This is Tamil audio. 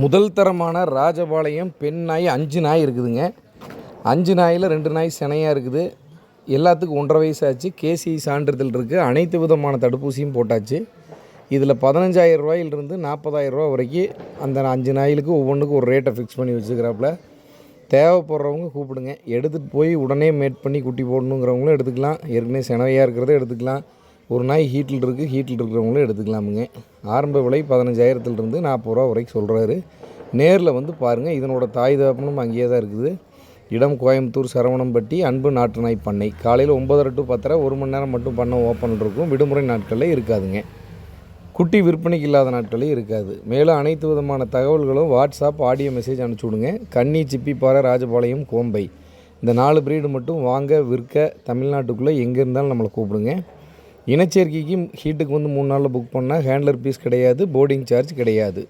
முதல் தரமான ராஜபாளையம் பெண் நாய் அஞ்சு நாய் இருக்குதுங்க. அஞ்சு நாயில் ரெண்டு நாய் சினையாக இருக்குது. எல்லாத்துக்கும் ஒன்றரை வயசு ஆச்சு கேசி சான்றிதழ் இருக்குது அனைத்து விதமான தடுப்பூசியும் போட்டாச்சு. இதில் பதினஞ்சாயிரம் ரூபாயிலிருந்து நாற்பதாயிரம் ரூபா வரைக்கும் அந்த அஞ்சு நாயிலுக்கு ஒவ்வொன்றுக்கும் ஒரு ரேட்டை ஃபிக்ஸ் பண்ணி வச்சுக்கிறாப்புல. தேவைப்படுறவங்க கூப்பிடுங்க. எடுத்துகிட்டு போய் உடனே மேட் பண்ணி குட்டி போடணுங்கிறவங்களும் எடுத்துக்கலாம். ஏற்கனவே சினவையாக இருக்கிறத எடுத்துக்கலாம். ஒரு நாய் ஹீட்டில் இருக்குது ஹீட்டில் இருக்கிறவங்களும் எடுத்துக்கலாமுங்க. ஆரம்ப விலை பதினஞ்சாயிரத்துலேருந்து நாற்பது ரூபா வரைக்கும் சொல்கிறாரு நேரில் வந்து பாருங்கள் இதனோட தாய் தகப்பனும் அங்கேயே தான் இருக்குது. இடம் கோயம்புத்தூர் சரவணம்பட்டி அன்பு நாட்டு நாய் பண்ணை. காலையில் ஒம்பதரை டு பத்தரை ஒரு மணி நேரம் மட்டும் பண்ண ஓப்பன் இருக்கும். விடுமுறை நாட்களில் இருக்காதுங்க. குட்டி விற்பனைக்கு இல்லாத நாட்களே இருக்காது. மேலும் அனைத்து விதமான தகவல்களும் வாட்ஸ்அப் ஆடியோ மெசேஜ் அனுப்பிச்சி விடுங்க கன்னி சிப்பிப்பாறை ராஜபாளையம் கோம்பை. இந்த நாலு பிரீடு மட்டும் வாங்க விற்க தமிழ்நாட்டுக்குள்ளே எங்கே இருந்தாலும் நம்மளை கூப்பிடுங்க. இனச்சேர்க்கைக்கு ஹீட்டுக்கு வந்து மூணு நாளில் புக் பண்ணால் ஹேண்ட்லர் பீஸ் கிடையாது போர்டிங் சார்ஜ் கிடையாது.